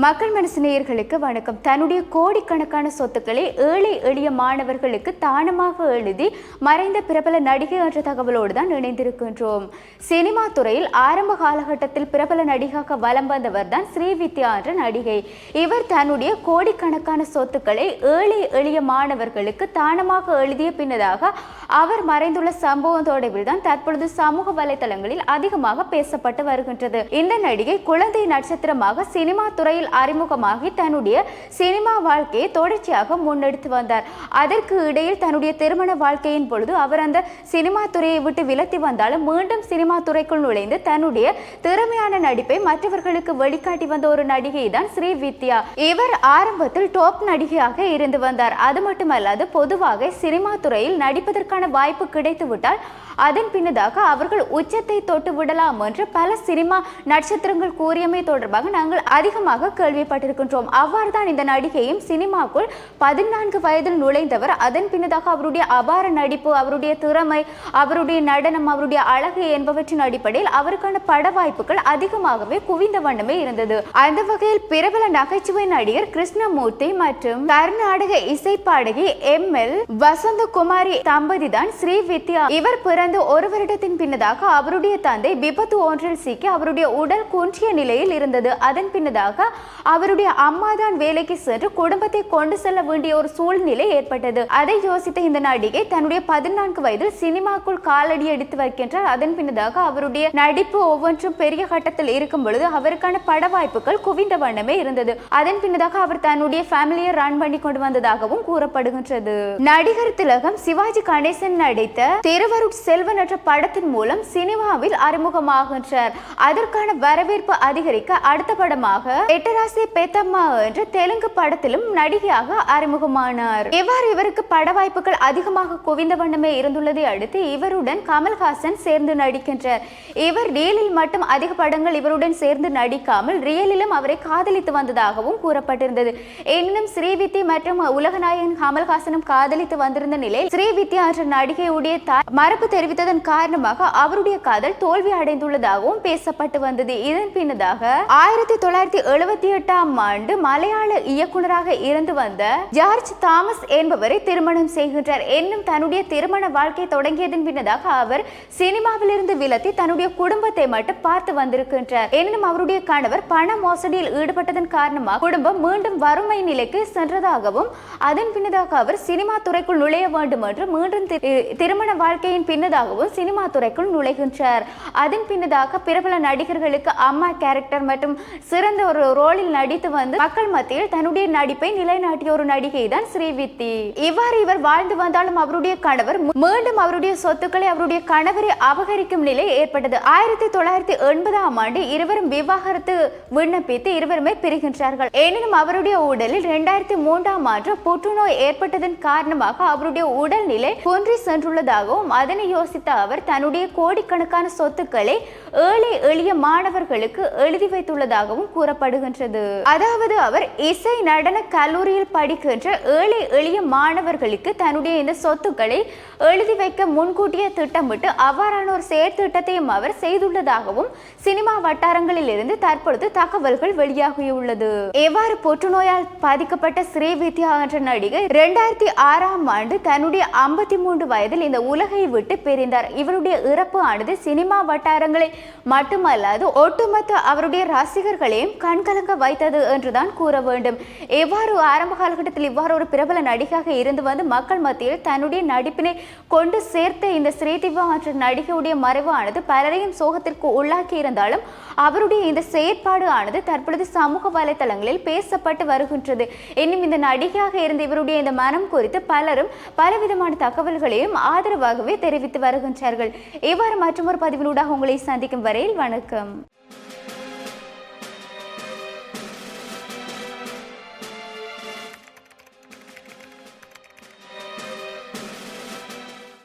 மக்கள் மனசு நேயர்களுக்கு வணக்கம். தன்னுடைய கோடிக்கணக்கான சொத்துக்களை ஏழை எளிய மாணவர்களுக்கு தானமாக எழுதி மறைந்த பிரபல நடிகை என்ற தகவலோடு தான் இணைந்திருக்கின்றோம். சினிமா துறையில் ஆரம்ப காலகட்டத்தில் பிரபல நடிகாக வலம் வந்தவர் தான் ஸ்ரீவித்யா என்ற நடிகை. இவர் தன்னுடைய கோடிக்கணக்கான சொத்துக்களை ஏழை எளிய மாணவர்களுக்கு தானமாக எழுதிய பின்னதாக அவர் மறைந்துள்ள சம்பவம் தொடர்பில் தான் தற்பொழுது சமூக வலைதளங்களில் அதிகமாக பேசப்பட்டு வருகின்றது. இந்த நடிகை குழந்தை நட்சத்திரமாக சினிமா துறையில் அறிமுகமாகி தன்னுடைய சினிமா வாழ்க்கையை தொடர்ச்சியாக முன்னெடுத்து வந்தார். அதற்கு இடையில் தன்னுடைய திருமண வாழ்க்கையின் பொழுது அவர் அந்த சினிமா துறையை விட்டு விலத்தி வந்தாலும் மீண்டும் சினிமா துறைக்குள் நுழைந்து தன்னுடைய திறமையான நடிப்பை மற்றவர்களுக்கு வெளிக்காட்டி வந்த ஒரு நடிகை தான் ஸ்ரீ வித்யா. இவர் ஆரம்பத்தில் டாப் நடிகையாக இருந்து வந்தார். அது மட்டுமல்லாது பொதுவாக சினிமா துறையில் நடிப்பதற்கான வாய்ப்பு கிடைத்துவிட்டால் அதன் பின்னதாக அவர்கள் உச்சத்தை தொட்டு விடலாம் என்று பல சினிமா நட்சத்திரங்கள் கூறியமை தொடர்பாக நாங்கள் அதிகமாக கேள்விப்பட்டிருக்கின்றோம். அவ்வாறு தான் இந்த நடிகையும் சினிமாக்குள் பதினான்கு வயதில் நுழைந்தவர். அதன் பின்னதாக அவருடைய அபார நடிப்பு அவருடைய திறமை அவருடைய நடனம் அவருடைய அழகு என்பவற்றின் அடிப்படையில் அவருக்கான பட வாய்ப்புகள் அதிகமாகவே குவிந்த வண்ணமே இருந்தது. அந்த வகையில் பிரபல நகைச்சுவை நடிகர் கிருஷ்ணமூர்த்தி மற்றும் கர்நாடக இசை பாடகி எம். எல். வசந்தகுமாரி தம்பதி தான் ஸ்ரீ வித்யா. இவர் பிறந்து ஒரு வருடத்தின் பின்னதாக அவருடைய தந்தை விபத்து ஒன்றில் சிக்கி அவருடைய உடல் குன்றிய நிலையில் இருந்தது. அதன் பின்னதாக அவருடைய அம்மா தான் வேலைக்கு சென்று குடும்பத்தை கொண்டு செல்ல வேண்டிய ஒரு சூழ்நிலை ஏற்பட்டது. அதை யோசித்த இந்த நடிகை தன்னுடைய பதினான்கு வயதில் சினிமாக்குள் காலடி எடுத்து வைக்கின்றார். அதன் பின்னதாக அவருடைய நடிப்பு ஒவ்வொன்றும் பெரிய கட்டத்தில் இருக்கும் பொழுது அவருக்கான பட வாய்ப்புகள் குவிந்த வண்ணமே இருந்தது. அதன் பின்னதாக அவர் தன்னுடைய ஃபேமிலியை ரன் பண்ணி கொண்டு வந்ததாகவும் கூறப்படுகின்றது. நடிகர் திலகம் சிவாஜி கணேசன் நடித்த திருவருட் செல்வன் என்ற படத்தின் மூலம் சினிமாவில் அறிமுகமாகின்றார். அதற்கான வரவேற்பு அதிகரிக்க அடுத்த படமாக எட்டு எட்டராசி பேத்தம்மா என்ற தெலுங்கு படத்திலும் நடிகையாக அறிமுகமானார். இவ்வாறு இவருக்கு பட வாய்ப்புகள் அதிகமாக குவிந்த வண்ணமே இருந்துள்ளதை அடுத்து இவருடன் கமல்ஹாசன் சேர்ந்து நடிக்கின்றார். இவர் ரியலில் மட்டும் அதிக படங்கள் இவருடன் சேர்ந்து நடிக்காமல் ரியலிலும் அவரை காதலித்து வந்ததாகவும் கூறப்பட்டிருந்தது. எனினும் ஸ்ரீவித்தி மற்றும் உலகநாயகன் கமல்ஹாசனும் காதலித்து வந்திருந்த நிலையில் ஸ்ரீவித்யா என்ற நடிகையுடைய தாய் மறுப்பு தெரிவித்ததன் காரணமாக அவருடைய காதல் தோல்வி அடைந்துள்ளதாகவும் பேசப்பட்டு வந்தது. இதன் பின்னதாக ஆயிரத்தி தொள்ளாயிரத்தி எழுபத்தி எழுபத்தி எட்டாம் ஆண்டு மலையாள இயக்குனராக இருந்து வந்த ஜார்ஜ் தாமஸ் என்பவரை திருமணம் செய்கின்றார். என்னும் தன்னுடைய திருமண வாழ்க்கை தொடங்கியதன் பின்னதாக அவர் சினிமாவிலிருந்து விலத்தி தன்னுடைய குடும்பத்தை மட்டும் பார்த்து வந்திருக்கின்றார். எனினும் அவருடைய கணவர் பண மோசடியில் ஈடுபட்டதன் காரணமாக குடும்பம் மீண்டும் வறுமை நிலைக்கு சென்றதாகவும் அதன் பின்னதாக அவர் சினிமா துறைக்குள் நுழைய வேண்டும் என்று மீண்டும் திருமண வாழ்க்கையின் பின்னதாகவும் சினிமா துறைக்குள் நுழைகின்றார். அதன் பின்னதாக பிரபல நடிகர்களுக்கு அம்மா கேரக்டர் மற்றும் சிறந்த ஒரு ரோல் ரோலில் நடித்து வந்து மக்கள் மத்தியில் தன்னுடைய நடிப்பை நிலைநாட்டிய ஒரு நடிகை தான் ஸ்ரீவித்தி. இவ்வாறு இவர் வாழ்ந்து வந்தாலும் அவருடைய கணவர் மீண்டும் அவருடைய சொத்துக்களை அவருடைய கணவரை அபகரிக்கும் நிலை ஏற்பட்டது. ஆயிரத்தி தொள்ளாயிரத்தி எண்பதாம் ஆண்டு இருவரும் விவாகரத்து விண்ணப்பித்து இருவருமே பிரிகின்றார்கள். எனினும் அவருடைய உடலில் இரண்டாயிரத்தி மூன்றாம் ஆண்டு புற்றுநோய் ஏற்பட்டதன் காரணமாக அவருடைய உடல்நிலை குன்றி சென்றுள்ளதாகவும் அதனை யோசித்த அவர் தன்னுடைய கோடிக்கணக்கான சொத்துக்களை ஏழை எளிய மாணவர்களுக்கு எழுதி வைத்துள்ளதாகவும் கூறப்படுகின்றது. அதாவது அவர் இசை நடன கல்லூரியில் படிக்கின்ற ஏழை எளிய மாணவர்களுக்கு தன்னுடைய இந்த சொத்துக்களை எழுதி வைக்க முன்கூட்டியே திட்டமிட்டு அவ்வாறான ஒரு செயற்திட்டத்தையும் அவர் செய்துள்ளதாகவும் சினிமா வட்டாரங்களில் இருந்து தற்பொழுது தகவல்கள் வெளியாகியுள்ளது. எவ்வாறு புற்றுநோயால் பாதிக்கப்பட்ட ஸ்ரீவித்யா என்ற நடிகை இரண்டாயிரத்தி ஆறாம் ஆண்டு தன்னுடைய ஐம்பத்தி மூன்று வயதில் இந்த உலகை விட்டு பிரிந்தார். இவருடைய இறப்பு ஆனது சினிமா வட்டாரங்களை மட்டுமல்லாது ஒட்டுமொத்த அவருடைய ரசிகர்களையும் கண்கலங்க வைத்தது என்றுதான் கூற வேண்டும். எவ்வாறு ஆரம்ப காலகட்டத்தில் இவ்வாறு ஒரு பிரபல நடிகையாக இருந்து வந்து மக்கள் மத்தியில் தன்னுடைய நடிப்பினை கொண்டு சேர்த்த இந்த ஸ்ரீதிவா என்ற நடிகையுடைய மறைவானது பலரையும் சோகத்திற்கு உள்ளாக்கி இருந்தாலும் அவருடைய இந்த செயற்பாடு ஆனது தற்பொழுது சமூக வலைதளங்களில் பேசப்பட்டு வருகின்றது. இன்னும் இந்த நடிகையாக இருந்த இவருடைய இந்த மனம் குறித்து பலரும் பலவிதமான தகவல்களையும் ஆதரவாகவே தெரிவித்து வருகின்றார்கள். இவ்வாறு மற்றொரு பதிவினூடாக உங்களை சந்திக்கும் வரையில் வணக்கம்.